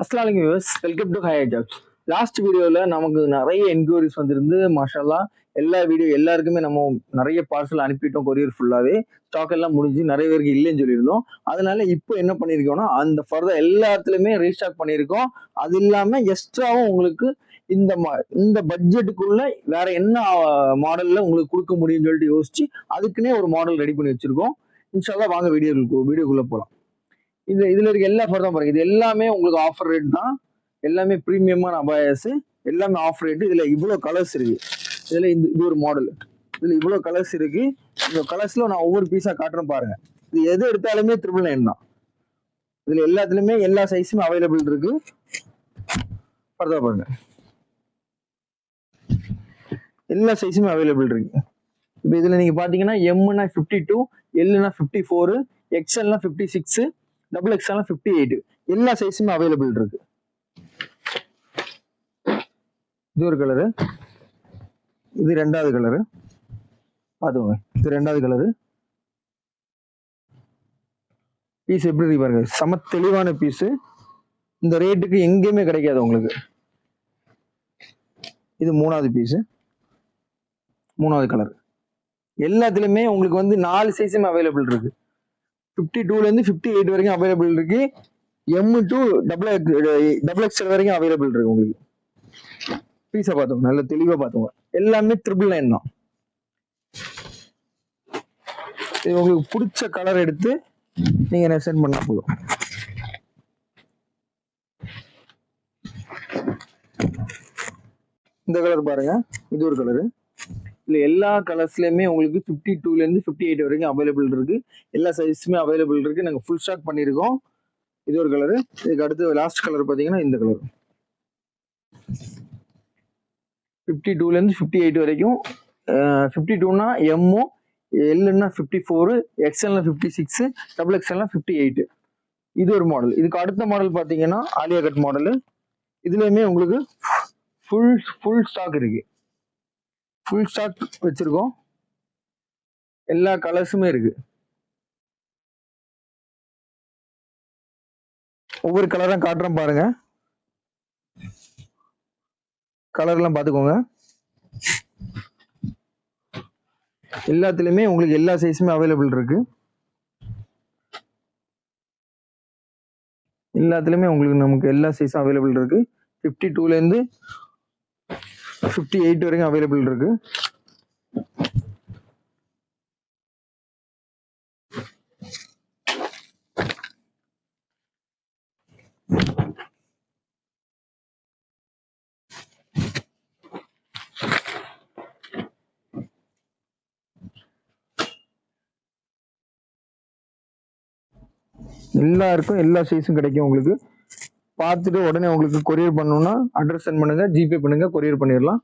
அஸ்லாம் viewers welcome to higher jobs last வீடியோவில் நமக்கு நிறைய என்கொயரிஸ் வந்திருந்து மாஷால்லா எல்லா வீடியோ எல்லாருக்குமே நம்ம நிறைய பார்சல் அனுப்பிட்டோம் கொரியர் ஃபுல்லாகவே ஸ்டாக் எல்லாம் முடிஞ்சு நிறைய பேருக்கு இல்லைன்னு சொல்லியிருந்தோம். அதனால இப்போ என்ன பண்ணியிருக்கோம்னா அந்த ஃபர்தர் எல்லாத்துலேயுமே ரீஸ்டாக் பண்ணியிருக்கோம். அது இல்லாமல் எக்ஸ்ட்ராவும் உங்களுக்கு இந்த மா- இந்த பட்ஜெட்டுக்குள்ள வேற என்ன மாடலில் உங்களுக்கு கொடுக்க முடியும்னு சொல்லிட்டு யோசிச்சு அதுக்குன்னே ஒரு மாடல் ரெடி பண்ணி வச்சிருக்கோம். இன்ஷால்லாம் வாங்க வீடியோ வீடியோக்குள்ளே போகலாம் இது இதில் இருக்க எல்லா ஃபர் தான் பாருங்க. இது எல்லாமே உங்களுக்கு ஆஃபர் ரேட் தான். எல்லாமே ப்ரீமியமான அபாயஸ். எல்லாமே ஆஃபர் ரேட்டு இதில் இவ்வளோ கலர்ஸ் இருக்கு. இதில் இந்த இது ஒரு மாடல் இதில் இவ்வளோ கலர்ஸ் இருக்கு. இந்த கலர்ஸில் நான் ஒவ்வொரு பீஸாக காட்டுறேன் பாருங்க. இது எது எடுத்தாலுமே ட்ரிபிள் நைன் தான். இதில் எல்லாத்துலேயுமே எல்லா சைஸுமே அவைலபிள் இருக்கு. ஃபர்தா பாருங்கள் எல்லா சைஸுமே அவைலபிள் இருக்கு. இப்போ இதில் நீங்கள் பார்த்தீங்கன்னா எம்னா ஃபிஃப்டி டூ எல்னா ஃபிஃப்டி ஃபோரு எக்ஸ்எல்னா ஃபிஃப்டி சிக்ஸு டபுள் எக்ஸ்எல்னா ஃபிஃப்டி எயிட் எல்லா சைஸுமே அவைலபிள் இருக்கு. இது ஒரு கலரு இது ரெண்டாவது கலரு பார்த்துக்கோங்க இது ரெண்டாவது கலரு பீஸ் எப்படி இருக்கு பாருங்க. செம தெளிவான பீஸு இந்த ரேட்டுக்கு எங்கேயுமே கிடைக்காது உங்களுக்கு. இது மூணாவது பீஸு மூணாவது கலர் எல்லாத்துலேயுமே உங்களுக்கு வந்து நாலு சைஸுமே அவைலபிள் இருக்கு. ஃபிஃப்டி டூலேருந்து ஃபிஃப்டி எயிட் வரைக்கும் அவைலபிள் இருக்கு. M two double double XL வரைக்கும் அவைலபிள் இருக்கு உங்களுக்கு. பீஸை பார்த்துங்க நல்ல தெளிவாக பார்த்தோங்க எல்லாமே ட்ரிபிள் நைன் தான். இது உங்களுக்கு பிடிச்ச கலர் எடுத்து நீங்கள் என்ன சென்ட் பண்ணால் போதும். இந்த கலர் பாருங்க இது ஒரு கலரு இல்ல எல்லா கலர்ஸ்லேயுமே உங்களுக்கு ஃபிஃப்டி டூலேருந்து ஃபிஃப்டி எயிட் வரைக்கும் அவைலபிள் இருக்கு. எல்லா சைஸுமே அவைலபிள் இருக்கு. நாங்கள் ஃபுல் ஸ்டாக் பண்ணியிருக்கோம். இது ஒரு கலரு இதுக்கு அடுத்து லாஸ்ட் கலர் பார்த்தீங்கன்னா இந்த கலர் ஃபிஃப்டி டூலேருந்து ஃபிஃப்டி எயிட் வரைக்கும். ஃபிஃப்டி டூனா எம்ஓ எல்லுன்னா ஃபிஃப்டி ஃபோரு எக்ஸ்எல்னா ஃபிஃப்டி சிக்ஸு டபுள் எக்ஸ்எல்னா ஃபிஃப்டி எயிட் இது ஒரு மாடல் இதுக்கு அடுத்த மாடல் பார்த்தீங்கன்னா ஆலியா கட் மாடலு இதுலேயுமே உங்களுக்கு ஃபுல் ஃபுல் ஸ்டாக் இருக்குது ஃபுல் ஸ்டாக் வச்சிருக்கோம். எல்லா கலர்ஸுமே இருக்கு. ஒவ்வொரு கலரும் காட்டுறோம் பாருங்க. கலர்லாம் பார்த்துக்கோங்க. எல்லாத்துலயுமே உங்களுக்கு எல்லா சைஸுமே அவைலபிள் இருக்கு. எல்லாத்துலயுமே உங்களுக்கு நமக்கு எல்லா சைஸும் அவைலபிள் இருக்கு. ஃபிஃப்டி டூலேருந்து ஃபிஃப்டி எயிட் வரைக்கும் அவைலபிள் இருக்கு. எல்லாருக்கும் எல்லா சைஸும் கிடைக்கும் உங்களுக்கு. பார்த்துட்டு உடனே உங்களுக்கு கொரியர் பண்ணணும்னா அட்ரஸ் சென்ட் பண்ணுங்க ஜிபே பண்ணுங்கள் கொரியர் பண்ணிடலாம்.